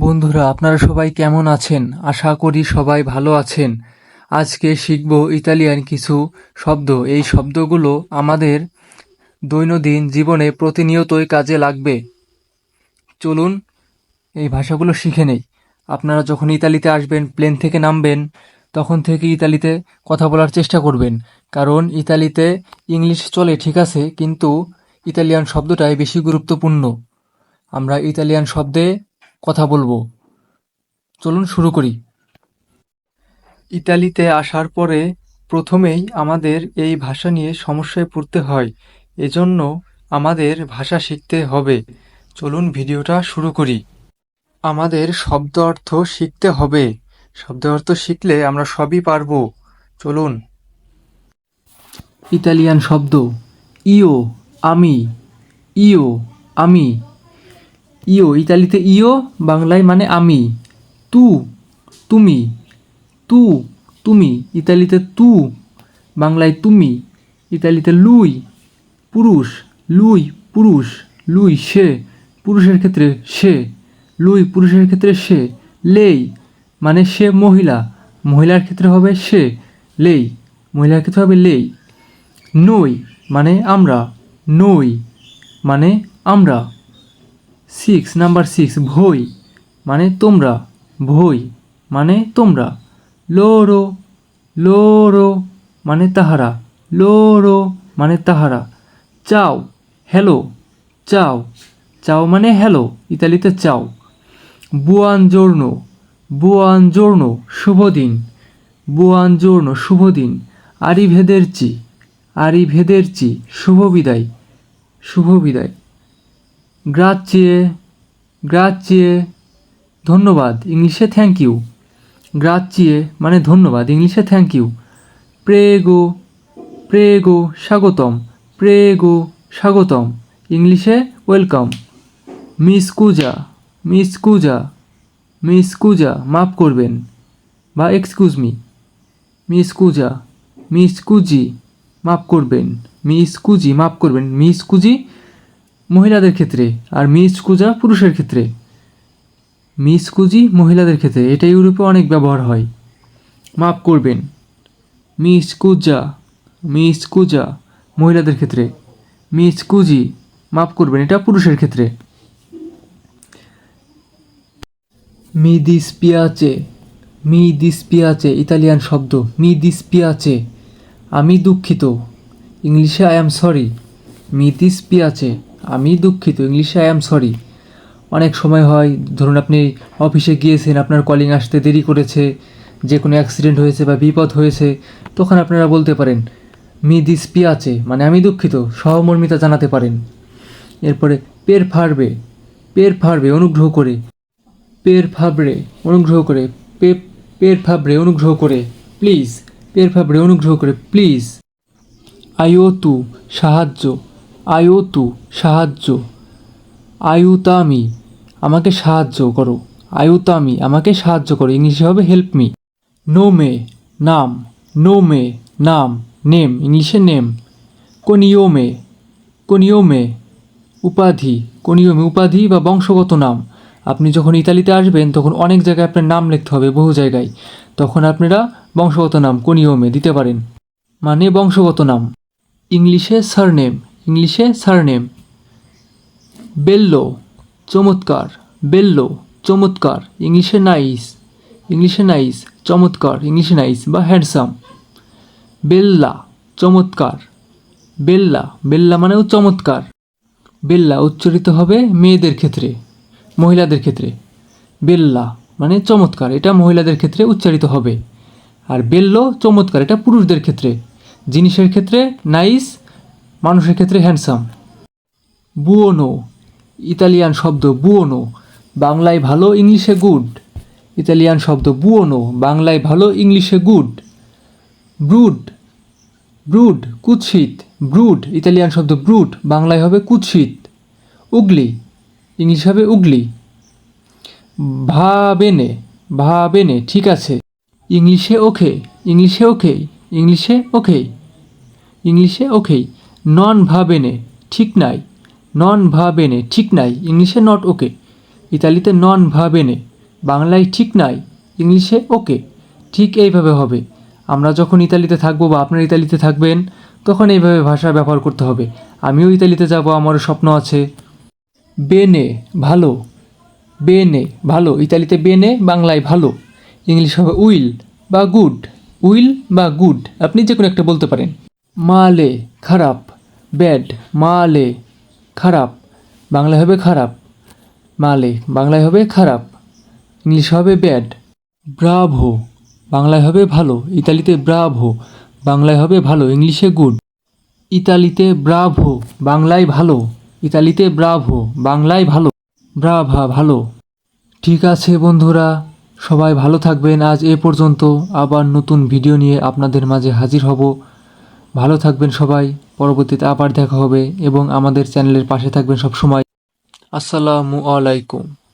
বন্ধুরা, আপনারা সবাই কেমন আছেন? আশা করি সবাই ভালো আছেন। আজকে শিখব ইতালিয়ান কিছু শব্দ। এই শব্দগুলো আমাদের দৈনন্দিন জীবনে প্রতিনিয়তই কাজে লাগবে। চলুন, এই ভাষাগুলো শিখে নেই। আপনারা যখন ইতালিতে আসবেন, প্লেন থেকে নামবেন, তখন থেকে ইতালিতে কথা বলার চেষ্টা করবেন। কারণ ইতালিতে ইংলিশ চলে, ঠিক আছে, কিন্তু ইতালিয়ান শব্দটাই বেশি গুরুত্বপূর্ণ। আমরা ইতালিয়ান শব্দে কথা বলব। চলুন শুরু করি। ইতালিতে আসার পরে প্রথমেই আমাদের এই ভাষা নিয়ে সমস্যায় পড়তে হয়। এজন্য আমাদের ভাষা শিখতে হবে। চলুন ভিডিওটা শুরু করি। আমাদের শব্দ অর্থ শিখতে হবে। শব্দ অর্থ শিখলে আমরা সবই পারব। চলুন। ইতালিয়ান শব্দ। ইও, আমি। ইও, আমি। ইও, ইতালিতে ইও, বাংলায় মানে আমি। তু, তুমি। তু, তুমি। ইতালিতে তু, বাংলায় তুমি। ইতালিতে লুই, পুরুষ। লুই পুরুষ। লুই, সে। পুরুষের ক্ষেত্রে সে। লুই, পুরুষের ক্ষেত্রে সে। লেই মানে সে মহিলা। মহিলার ক্ষেত্রে হবে সে। লেই, মহিলার ক্ষেত্রে হবে লেই। নই মানে আমরা। নই মানে আমরা। সিক্স নাম্বার সিক্স ভই মানে তোমরা, ভই মানে তোমরা, লোরো লোরো মানে তাহারা, লোরো মানে তাহারা, চাও হ্যালো চাও চাও মানে হ্যালো ইতালিতে চাও বুয়ান জোর্নো বুয়ান জোর্নো শুভ দিন বুয়ান জোর্নো শুভ দিন আরি ভেদেরচি আরি ভেদের চি শুভ বিদায় শুভ বিদায় গ্রাচিয়ে গ্রাচিয়ে, ধন্যবাদ, ইংলিশে থ্যাংক ইউ গ্রাচিয়ে মানে ধন্যবাদ, ইংলিশে থ্যাংক ইউ প্রেগো প্রেগো, স্বাগতম। প্রেগো, স্বাগতম। ইংলিশে ওয়েলকাম মিস কুজা মিস কুজা মিস কুজা, মাফ করবেন। বা এক্সকিউজ মি মিস কুজা, মিস কুজি, মাফ করবেন। মিস কুজি, মাফ করবেন। মিস কুজি মহিলাদের ক্ষেত্রে আর মিস কুজা পুরুষের ক্ষেত্রে? মিস কুজি মহিলাদের ক্ষেত্রে, এটা ইউরোপে অনেক ব্যবহার হয়। মাফ করবেন। মিস কুজা মিস কুজা মহিলাদের ক্ষেত্রে। মিস কুজি, মাফ করবেন, এটা পুরুষের ক্ষেত্রে। মি দিসপিয়াচে মি দিসপিয়াচে ইতালিয়ান শব্দ মি দিসপিয়াচে আমি দুঃখিত। ইংলিশে আই অ্যাম সরি মি দিসপিয়াচে আমি দুঃখিত ইংলিশে আই অ্যাম সরি অনেক সময় হয়, ধরুন আপনি অফিসে গিয়েছেন, আপনার কলিং আসতে দেরি করেছে, যে কোনো অ্যাক্সিডেন্ট হয়েছে বা বিপদ হয়েছে, তখন আপনারা বলতে পারেন, মি দিসপিয়াচে মানে আমি দুঃখিত, সহমর্মিতা জানাতে পারেন। এরপরে, পের ফারবে পের ফারবে অনুগ্রহ করে। পের ফাবরে অনুগ্রহ করে। পে, পের ফাবড়ে, অনুগ্রহ করে। প্লিজ। পের ফাবড়ে, অনুগ্রহ করে। প্লিজ। আইও তু সাহায্য। আয়োতু, সাহায্য। আয়ুতামি, আমাকে সাহায্য করো। আয়ুতামি, আমাকে সাহায্য করো। ইংলিশে হবে হেল্প মি নো মে নাম নো মে নাম। নেম, ইংলিশে নেম। কোনিওমে কোনিওমে উপাধি কোনিওমে উপাধি বা বংশগত নাম। আপনি যখন ইতালিতে আসবেন, তখন অনেক জায়গায় আপনার নাম লিখতে হবে, বহু জায়গায়। তখন আপনারা বংশগত নাম কোনিওমে দিতে পারেন। মানে বংশগত নাম। ইংলিশে সারনেম ইংলিশে সারনেম। বেল্লো, চমৎকার। বেল্লো, চমৎকার। ইংলিশে নাইস। ইংলিশে নাইস, চমৎকার। ইংলিশে নাইস বা হ্যান্ডসাম। বেল্লা, চমৎকার। বেল্লা বেল্লা মানেও চমৎকার। বেল্লা উচ্চারিত হবে মেয়েদের ক্ষেত্রে, মহিলাদের ক্ষেত্রে। বেল্লা মানে চমৎকার, এটা মহিলাদের ক্ষেত্রে উচ্চারিত হবে। আর বেল্লো, চমৎকার, এটা পুরুষদের ক্ষেত্রে। জিনিসের ক্ষেত্রে নাইস মানুষের ক্ষেত্রে হ্যান্ডসাম বুয়োনো ইতালিয়ান শব্দ বুয়োনো বাংলায় ভালো, ইংলিশে গুড ইতালিয়ান শব্দ বুয়োনো বাংলায় ভালো, ইংলিশে গুড ব্রুড ব্রুড কুৎসিত। ব্রুড ইতালিয়ান শব্দ ব্রুড বাংলায় হবে কুৎসিত। উগলি। ইংলিশ হবে উগলি। ভাবেনে। ভাবেনে, ঠিক আছে। ইংলিশে ওকে। ইংলিশে ওকে। ইংলিশে ওকে। ইংলিশে ওকে নন ভাবেনে, ঠিক নাই। নন ভাবেনে, ঠিক নাই। ইংলিশে নট ওকে ইতালিতে নন ভাবেনে, বাংলায় ঠিক নাই। ইংলিশে ওকে ঠিক এইভাবে হবে। আমরা যখন ইতালিতে থাকব বা আপনারা ইতালিতে থাকবেন, তখন এইভাবে ভাষা ব্যবহার করতে হবে। আমিও ইতালিতে যাব, আমারও স্বপ্ন আছে। বেনে, ভালো। বেনে, ভালো। ইতালিতে বেনে, বাংলায় ভালো। ইংলিশ হবে উইল বা গুড। উইল বা গুড। আপনি যে কোনো একটা বলতে পারেন। মালে, খারাপ। ব্যাড মালে খারাপ, বাংলায় হবে খারাপ মালে বাংলায় হবে খারাপ, ইংলিশ হবে ব্যাড। ব্রাভো, বাংলায় হবে ভালো, ইতালিতে ব্রাভো, বাংলায় হবে ভালো, ইংলিশে গুড। ইতালিতে ব্রাভো, বাংলায় ভালো, ইতালিতে ব্রাভো, বাংলায় ভালো, ব্রাভা ভালো। ঠিক আছে বন্ধুরা, সবাই ভালো থাকবেন, আজ এ পর্যন্ত আবার নতুন ভিডিও নিয়ে আপনাদের মাঝে হাজির হব। ভালো থাকবেন সবাই। পরবর্তীতে আবার দেখা হবে এবং আমাদের চ্যানেলের পাশে থাকবেন সবসময়। আসসালামু আলাইকুম।